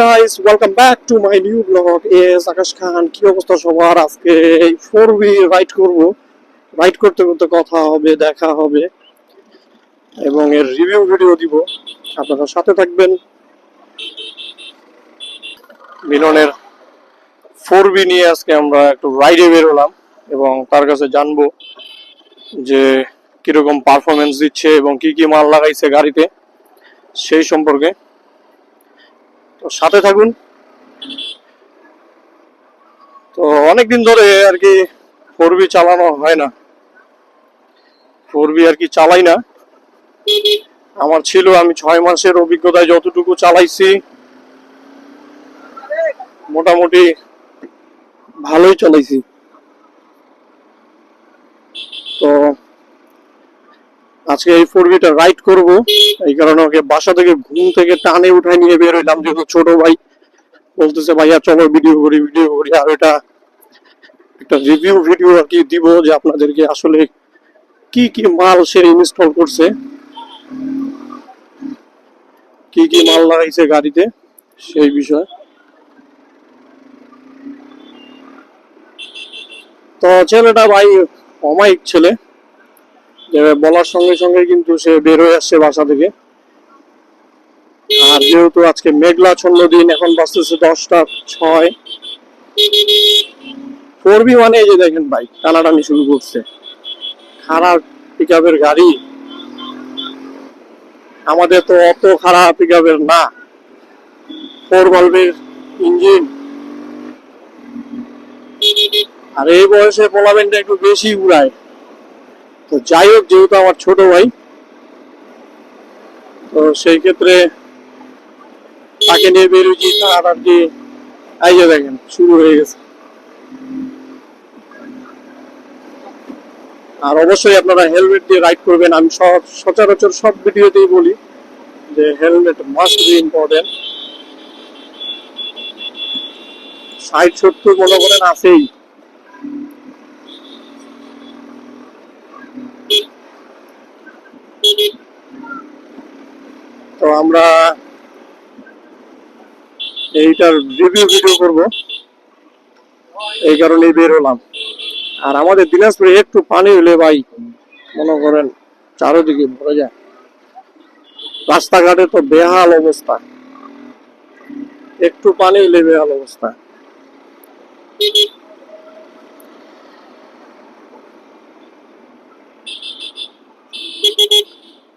Guys welcome back to my new blog S Akash Khan কি অবস্থা সবার? আজকে এই ফোর বি রাইড করব। রাইড করতে করতে কথা হবে, দেখা হবে। এবং এর রিভিউ ভিডিও দিব। আপনারা সাথে থাকবেন। মিলনের ফোর বি নিয়ে আজকে আমরা একটু রাইডে বেরোলাম এবং তার কাছে জানব যে কীরকম পারফরমেন্স দিচ্ছে এবং কি কি মাল লাগাইছে গাড়িতে। সেই সম্পর্কে তো সাথে থাকুন। তো অনেকদিন ধরে আর কি ফোর বি চালানো হয় না। ফোর বি আর কি চালাই না। আমার ছিল, আমি ছয় মাসের অভিজ্ঞতায় যতটুকু চালাইছি, মোটামুটি ভালোই চালাইছি। তো আজকে এই ফোর বিটা রাইড করব। এই কারণে ওকে বাসা থেকে ঘুম থেকে টানে উঠায় নিয়ে বের হইলাম, যেহেতু ছোট ভাই। বলতেছে, ভাইয়া, চলো ভিডিও করি ভিডিও করি। আর এটা একটা রিভিউ ভিডিও আর কি দিব যে আপনাদেরকে আসলে কি কি মাল সে ইনস্টল করছে। কি কি মাল লাগাইছে গাড়িতে, সেই বিষয়। তো ছেলেটা ভাই অমায়িক ছেলে। বলার সঙ্গে সঙ্গে কিন্তু সে বের হয়ে আসছে বাসা থেকে। আর যেহেতু আজকে মেঘলাচ্ছন্ন দিন, এখন বাজতেছে দশটা ছয়। ফোর বি মানে এই যে দেখেন ভাই, টানাটানি শুরু করছে। খারাপ পিক গাড়ি। আমাদের তো অত খারাপ পিক না। ফোর বাল্বের ইঞ্জিন। আর এই বয়সে পোলাবেনটা একটু বেশি উড়ায়। যাই হোক, যেহেতু আমার ছোট ভাই, তো সেই ক্ষেত্রে তাকে নিয়ে বেরোচ্ছি। আর এই যে দেখেন, শুরু হয়ে গেছে। আর অবশ্যই আপনারা হেলমেট দিয়ে রাইড করবেন। আমি সব, সচরাচর সব ভিডিওতেই বলি যে হেলমেট মাস্ট বি ইম্পর্টেন্ট ষাট, সত্তর মনে করেন আছেই। আমরা এইটার রিভিউ ভিডিও করব। এই কারণেই বের হলাম। আর আমাদের দিনাজপুরে একটু পানি হলে ভাই, মনে করেন চারোদিকে ভরে যায়। রাস্তাঘাটে তো বেহাল অবস্থা। একটু পানি হলে বেহাল অবস্থা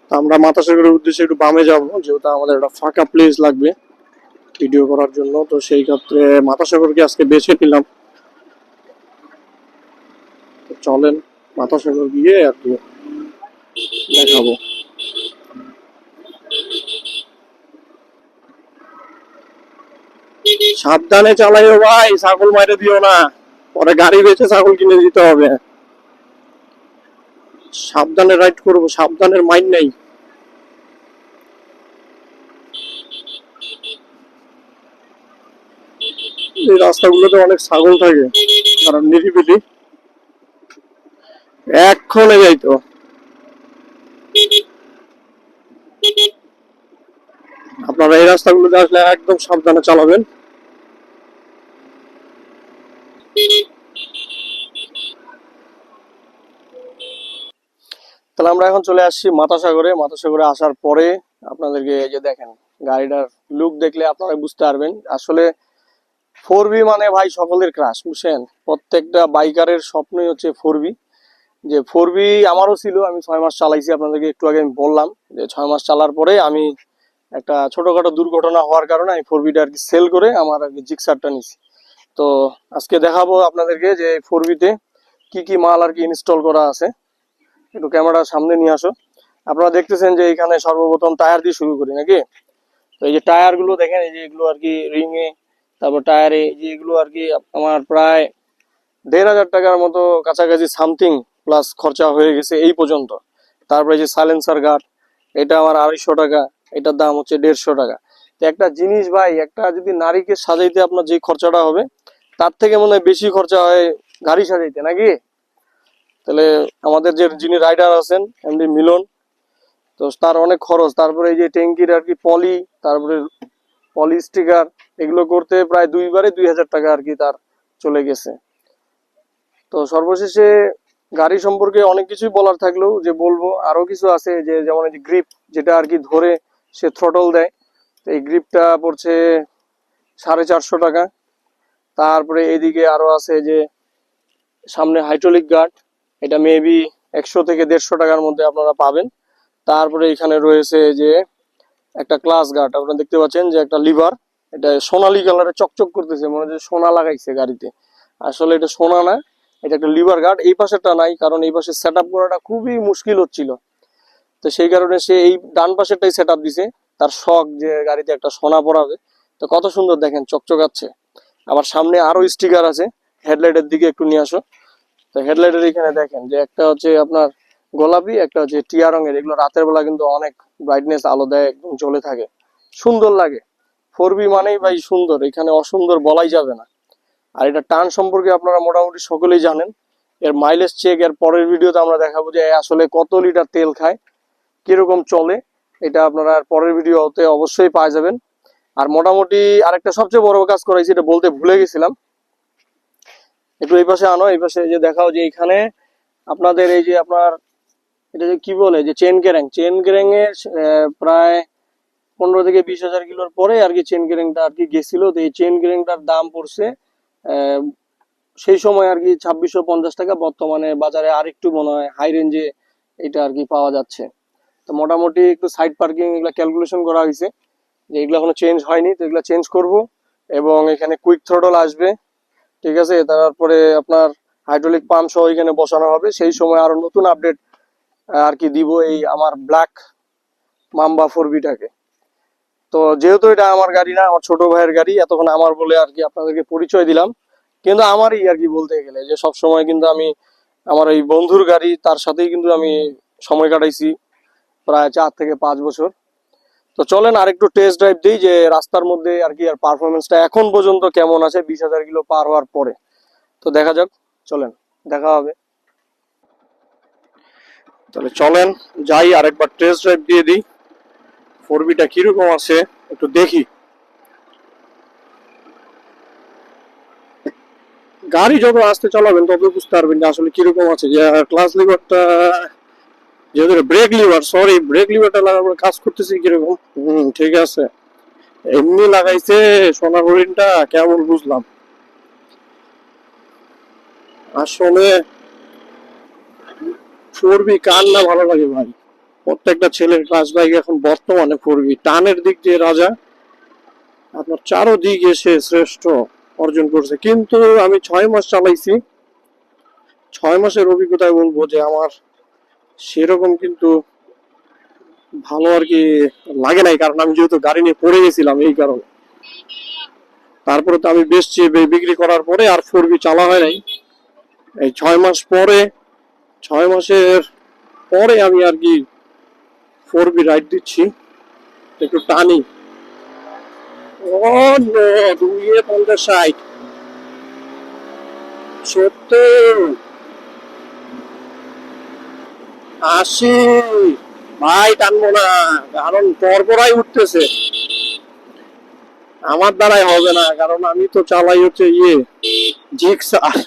তো আমরা মাতাসাগরের উদ্দেশ্যে একটু বামে যাব, যেহেতু আমাদের একটা ফাঁকা প্লেস লাগবে ভিডিও করার জন্য, তো সেই ক্ষেত্রে মাতাসাগরকে আজকে বেছে নিলাম। চলেন মাতাসাগর গিয়ে আর কি দেখাবো। সাবধানে চালাইও ভাই, ছাগল মাইরে দিও না। পরে গাড়ি বেচে ছাগল কিনে দিতে হবে। সাবধানে রাইড করব, সাবধানের মাইন্ড নেই। এই রাস্তাগুলোতে অনেক ছাগল থাকে কারণ নিরিবিলি। এক্ষণে যাইতো আপনারা এই রাস্তাগুলোতে আসলে একদম সাবধানে চালাবেন। তাহলে আমরা এখন চলে আসছি মাতাসাগরে। মাতাসাগরে আসার পরে আপনাদেরকে এই যে দেখেন, গাড়িটার লুক দেখলে আপনারা বুঝতে পারবেন। আসলে ফোর বি মানে ভাই সকলের ক্রাশ বুঝছেন? প্রত্যেকটা বাইকারের স্বপ্নই হচ্ছে ফোর বি যে ফোর বি আমারও ছিল, আমি ছয় মাস চালাইছি, আপনাদেরকে একটু আগে আমি বললাম যে ছয় মাস চালার পরে আমি একটা ছোটোখাটো দুর্ঘটনা হওয়ার কারণে আমি ফোর বিটা আর কি সেল করে আমার আর কি জিক্সারটা নিছি। তো আজকে দেখাবো আপনাদেরকে যে ফোর বিতে কি কি মাল আর কি ইনস্টল করা আছে। একটু ক্যামেরা সামনে নিয়ে আসো। আপনারা দেখতেছেন যে এখানে সর্বপ্রথম টায়ার দিয়ে শুরু করি, নাকি? তো এই যে টায়ারগুলো দেখেন, এই যে এগুলো আর কি রিং এ তারপর টায়ারে যে এগুলো আর কি আমার প্রায় দেড় হাজার টাকার মতো কাছাকাছি সামথিং প্লাস খরচা হয়ে গেছে এই পর্যন্ত। তারপরে যে সাইলেন্সার গার্ড, এটা আমার আড়াইশো টাকা, এটার দাম হচ্ছে দেড়শো টাকা। তো একটা জিনিস ভাই, একটা যদি নারীকে সাজাইতে আপনার যে খরচাটা হবে, তার থেকে মনে হয় বেশি খরচা হয় গাড়ি সাজাইতে, নাকি? তাহলে আমাদের যে যিনি রাইডার আছেন এমডি মিলন, তো তার অনেক খরচ। তারপরে এই যে ট্যাঙ্কির আর কি পলি, তারপরে পলি স্টিকার এগুলো করতে প্রায় দুইবারে দুই হাজার টাকা আর কি তার চলে গেছে। তো সর্বশেষে গাড়ি সম্পর্কে অনেক কিছুই বলার থাকলেও যে বলব, আরও কিছু আছে যে যেমন এই যে গ্রিপ যেটা আর কি ধরে সে থ্রটল দেয়। এই গ্রিপটা পড়ছে সাড়ে চারশো টাকা। তারপরে এদিকে আরও আছে যে সামনে হাইড্রোলিক গার্ড এটা মেবি একশো থেকে দেড়শো টাকার মধ্যে আপনারা পাবেন। তারপরে এখানে রয়েছে যে একটা ক্লাস গার্ড আপনারা দেখতে পাচ্ছেন যে একটা লিভার এটা সোনালী কালারে চকচক করতেছে, মনে হচ্ছে সোনা লাগাইছে গাড়িতে। আসলে এটা সোনা না, এটা একটা লিভার গার্ড এই পাশেরটা নাই, কারণ এই পাশে সেট করাটা খুবই মুশকিল হচ্ছিল। তো সেই কারণে সে এই ডান পাশেরটাই সেট দিছে, তার শখ যে গাড়িতে একটা সোনা পরাবে। তো কত সুন্দর দেখেন চকচকাচ্ছে আবার সামনে আরও স্টিকার আছে হেডলাইটের দিকে একটু নিয়ে আসো। তো হেডলাইটের এখানে দেখেন যে একটা হচ্ছে আপনার গোলাপি, একটা হচ্ছে টিয়া রঙের। এগুলো রাতের বেলা কিন্তু অনেক ব্রাইটনেস আলো দেয়, একদম জ্বলে থাকে। সুন্দর লাগে। ফোর বি মানেই ভাই সুন্দর। এখানে অসুন্দর বলাই যাবে না। আর এটা টান সম্পর্কে আপনারা মোটামুটি সকলেই জানেন। এর মাইলেজ চেক এর পরের ভিডিওতে আমরা দেখাবো যে আসলে কত লিটার তেল খায়, কীরকম চলে। এটা আপনারা আর পরের ভিডিওতে অবশ্যই পাওয়া যাবেন। আর মোটামুটি আরেকটা সবচেয়ে বড় কাজ করাইছি, এটা বলতে ভুলে গেছিলাম। একটু এই পাশে আনো, এই পাশে যে দেখাও যে এখানে আপনাদের এই যে আপনার এটা যে কি বলে, যে চেন গ্যারেং চেন গ্যারেং এর প্রায় পনেরো থেকে বিশ হাজার কিলোর পরে আর কি চেন গ্যারেংটা আর কি গেছিল। তো এই চেন গ্যারেংটার দাম পড়ছে সেই সময় আর কি ছাব্বিশশো পঞ্চাশ টাকা, বর্তমানে বাজারে আরেকটু মনে হয় হাই রেঞ্জে এটা আর কি পাওয়া যাচ্ছে। তো মোটামুটি একটু সাইড পার্কিং এগুলো ক্যালকুলেশন করা হয়েছে, যে এগুলো এখনও চেঞ্জ হয়নি, তো এগুলো চেঞ্জ করব। এবং এখানে কুইক থ্রোটল আসবে, ঠিক আছে? তারপরে আপনার হাইড্রোলিক পাম্প সহ এখানে বসানো হবে। সেই সময় আরও নতুন আপডেট আর কি দিব এই আমার ব্ল্যাক মাম্বা ফোরবিটাকে তো যেহেতু এটা আমার গাড়ি না, আমার ছোট ভাইয়ের গাড়ি, এতক্ষণ আমার বলে আর কি আপনাদেরকে পরিচয় দিলাম। কিন্তু আমারই আর কি বলতে গেলে যে সব সময় কিন্তু আমি আমার এই বন্ধুর গাড়ি, তার সাথেই কিন্তু আমি সময় কাটাইছি প্রায় চার থেকে পাঁচ বছর। তো চলেন আর একটু টেস্ট ড্রাইভ দিই যে রাস্তার মধ্যে আর কি আর পারফরমেন্সটা এখন পর্যন্ত কেমন আছে, বিশ হাজার কিলো পার হওয়ার পরে। তো দেখা যাক, চলেন, দেখা হবে। তাহলে চলেন, যাই, আরেকবার টেস্ট ড্রাইভ দিয়ে দিই। ফোর বিটা কীরকম আছে, একটু দেখি। গাড়ি যত আসতে চালাবেন তত বুঝতে পারবেন যে আসলে কীরকম আছে। যে ক্লাস লিভারটা যেহেতু ব্রেক লিভার সরি ব্রেক লিভারটা লাগাবার কাজ করতেছি কীরকম? হুম, ঠিক আছে। এমনি লাগাইছে সোনা হরিণটা কেমন বুঝলাম। আসলে ফোর বি কার না ভালো লাগে ভাই? প্রত্যেকটা ছেলের ক্লাস বাইক এখন বর্তমানে ফোর বি টানের দিক দিয়ে রাজা, আপনার চারোদিক এসে শ্রেষ্ঠ অর্জন করছে। কিন্তু আমি ছয় মাস চালাইছি। ছয় মাসের অভিজ্ঞতায় বলব যে আমার সেরকম কিন্তু ভালো আর কি লাগে নাই। কারণ আমি যেহেতু গাড়ি নিয়ে পড়ে গেছিলাম এই কারণে। তারপরে তো আমি বেচছি, বে- বিক্রি করার পরে আর ফোর বি চালা হয় নাই। এই ছয় মাস পরে ছয় মাসের পরে আমি আর কি ফোর বি রাইড দিচ্ছি। একটু টানি। নো দুইয়ে পঞ্চাশ ষাট। সত্তর। আশি। ভাই, টানবো না। কারণ পরপরাই উঠতেছে। আমার দ্বারাই হবে না, কারণ আমি তো চালাই হচ্ছে ইয়ে জিক্সার।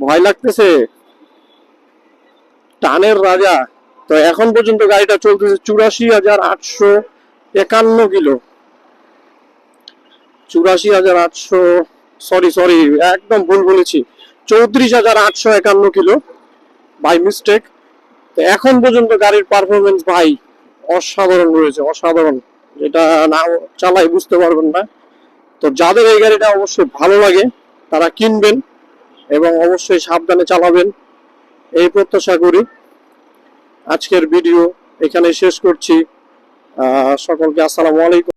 ভয় লাগতেছে। টানের রাজা। তো এখন পর্যন্ত গাড়িটা চলতেছে চুরাশি হাজার আটশো একান্ন কিলো। চুরাশি হাজার আটশো সরি সরি একদম ভুল বলেছি। চৌত্রিশ হাজার আটশো একান্ন কিলো বাই মিস্টেক তো এখন পর্যন্ত গাড়ির পারফরমেন্স ভাই অসাধারণ রয়েছে, অসাধারণ। যেটা না চালাই বুঝতে পারবেন না। তো যাদের এই গাড়িটা অবশ্যই ভালো লাগে, তারা কিনবেন এবং অবশ্যই সাবধানে চালাবেন। এই প্রত্যাশা করি। আজকের ভিডিও এখানে শেষ করছি। সকলকে আসসালামু আলাইকুম।